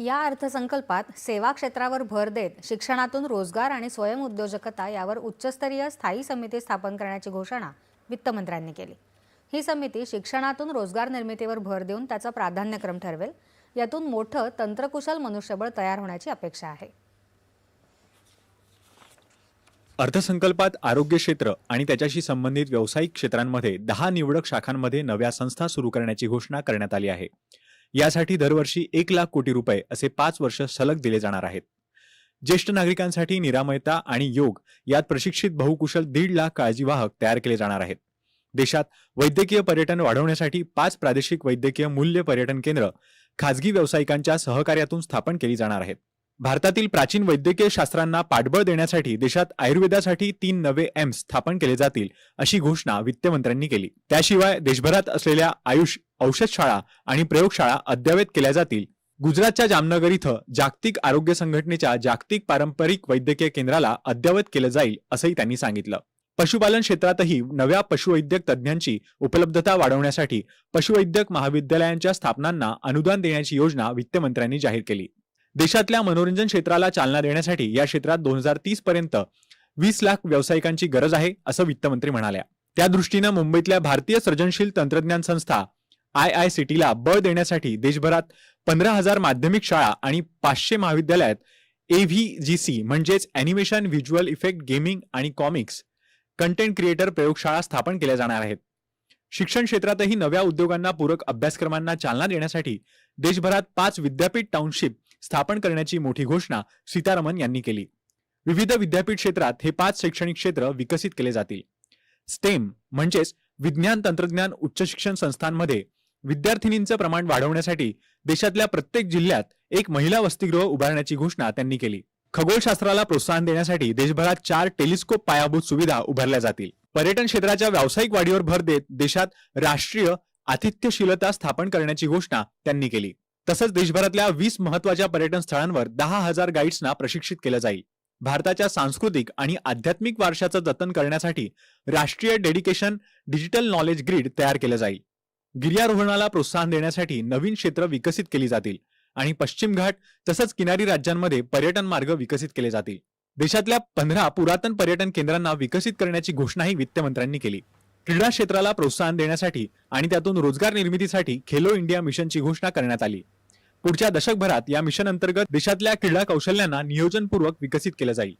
या अर्थसंकल्पात सेवा क्षेत्रावर भर देत शिक्षणातून रोजगार आणि स्वयंउद्योजकता यावर उच्चस्तरीय स्थायी समिती स्थापन करण्याची घोषणा वित्तमंत्र्यांनी केली. ही समिती शिक्षणातून रोजगार निर्मितीवर भर देऊन त्याचा प्राधान्यक्रम ठरवेल. यातून मोठं तंत्रकुशल मनुष्यबळ तयार होण्याची अपेक्षा आहे. अर्थसंकल्पात आरोग्य क्षेत्र आणि त्याच्याशी संबंधित व्यावसायिक क्षेत्रांमध्ये दहा निवडक शाखांमध्ये नव्या संस्था सुरू करण्याची घोषणा करण्यात आली आहे. यासाठी दरवर्षी एक लाख कोटी रुपये असे पाच वर्ष सलग दिले जाणार आहेत. ज्येष्ठ नागरिकांसाठी निरामयता आणि योग यात प्रशिक्षित बहुकुशल दीड लाख काळजीवाहक तयार केले जाणार आहेत. देशात वैद्यकीय पर्यटन वाढवण्यासाठी पाच प्रादेशिक वैद्यकीय मूल्य पर्यटन केंद्र खाजगी व्यावसायिकांच्या सहकार्यातून स्थापन केली जाणार आहेत. भारतातील प्राचीन वैद्यकीय शास्त्रांना पाठबळ देण्यासाठी देशात आयुर्वेदासाठी तीन नवे एम्स स्थापन केले जातील अशी घोषणा वित्तमंत्र्यांनी केली. त्याशिवाय देशभरात असलेल्या आयुष औषधशाळा आणि प्रयोगशाळा अद्ययावत केल्या जातील. गुजरातच्या जामनगर इथं जागतिक आरोग्य संघटनेच्या जागतिक पारंपरिक वैद्यकीय केंद्राला अद्ययावत केलं जाईल असंही त्यांनी सांगितलं. पशुपालन क्षेत्रातही नव्या पशुवैद्यक तज्ज्ञांची उपलब्धता वाढवण्यासाठी पशुवैद्यक महाविद्यालयांच्या स्थापनांना अनुदान देण्याची योजना वित्तमंत्र्यांनी जाहीर केली. देशातल्या मनोरंजन क्षेत्राला चालना देण्यासाठी या क्षेत्रात दोन हजार तीस पर्यंत वीस लाख व्यावसायिकांची गरज आहे असं वित्तमंत्री म्हणाल्या. त्या दृष्टीनं मुंबईतल्या भारतीय सर्जनशील तंत्रज्ञान संस्था आय आय सी टीला बळ देण्यासाठी देशभरात पंधरा हजार माध्यमिक शाळा आणि पाचशे महाविद्यालयात ए व्ही जी सी म्हणजेच अॅनिमेशन व्हिज्युअल इफेक्ट गेमिंग आणि कॉमिक्स कंटेंट क्रिएटर प्रयोगशाळा स्थापन केल्या जाणार आहेत. शिक्षण क्षेत्रातही नव्या उद्योगांना पूरक अभ्यासक्रमांना चालना देण्यासाठी देशभरात पाच विद्यापीठ टाउनशिप स्थापन करण्याची मोठी घोषणा सीतारमन यांनी केली. विविध विद्यापीठ क्षेत्रात हे पाच शैक्षणिक क्षेत्र विकसित केले जातील. स्टेम म्हणजेच विज्ञान तंत्रज्ञान उच्च शिक्षण संस्थांमध्ये विद्यार्थिनींचं प्रमाण वाढवण्यासाठी देशातल्या प्रत्येक जिल्ह्यात एक महिला वसतिगृह उभारण्याची घोषणा त्यांनी केली. खगोलशास्त्राला प्रोत्साहन देण्यासाठी देशभरात चार टेलिस्कोप पायाभूत सुविधा उभारल्या जातील. पर्यटन क्षेत्राच्या व्यावसायिक वाढीवर भर देत देशात राष्ट्रीय आतिथ्यशीलता स्थापन करण्याची घोषणा त्यांनी केली. तसंच देशभरातल्या वीस महत्त्वाच्या पर्यटन स्थळांवर दहा हजार गाईड्सना प्रशिक्षित केलं जाईल. भारताच्या सांस्कृतिक आणि आध्यात्मिक वारशाचं जतन करण्यासाठी राष्ट्रीय डेडिकेशन डिजिटल नॉलेज ग्रीड तयार केलं जाईल. गिर्यारोहणाला प्रोत्साहन देण्यासाठी नवीन क्षेत्र विकसित केली जातील आणि पश्चिम घाट तसंच किनारी राज्यांमध्ये पर्यटन मार्ग विकसित केले जातील. देशातल्या पंधरा पुरातन पर्यटन केंद्रांना विकसित करण्याची घोषणाही वित्तमंत्र्यांनी केली. क्रीडा क्षेत्राला प्रोत्साहन देण्यासाठी आणि त्यातून रोजगार निर्मितीसाठी खेलो इंडिया मिशनची घोषणा करण्यात आली. पुढच्या दशकभरात या मिशन अंतर्गत देशातल्या क्रीडा कौशल्यांना नियोजनपूर्वक विकसित केलं जाईल.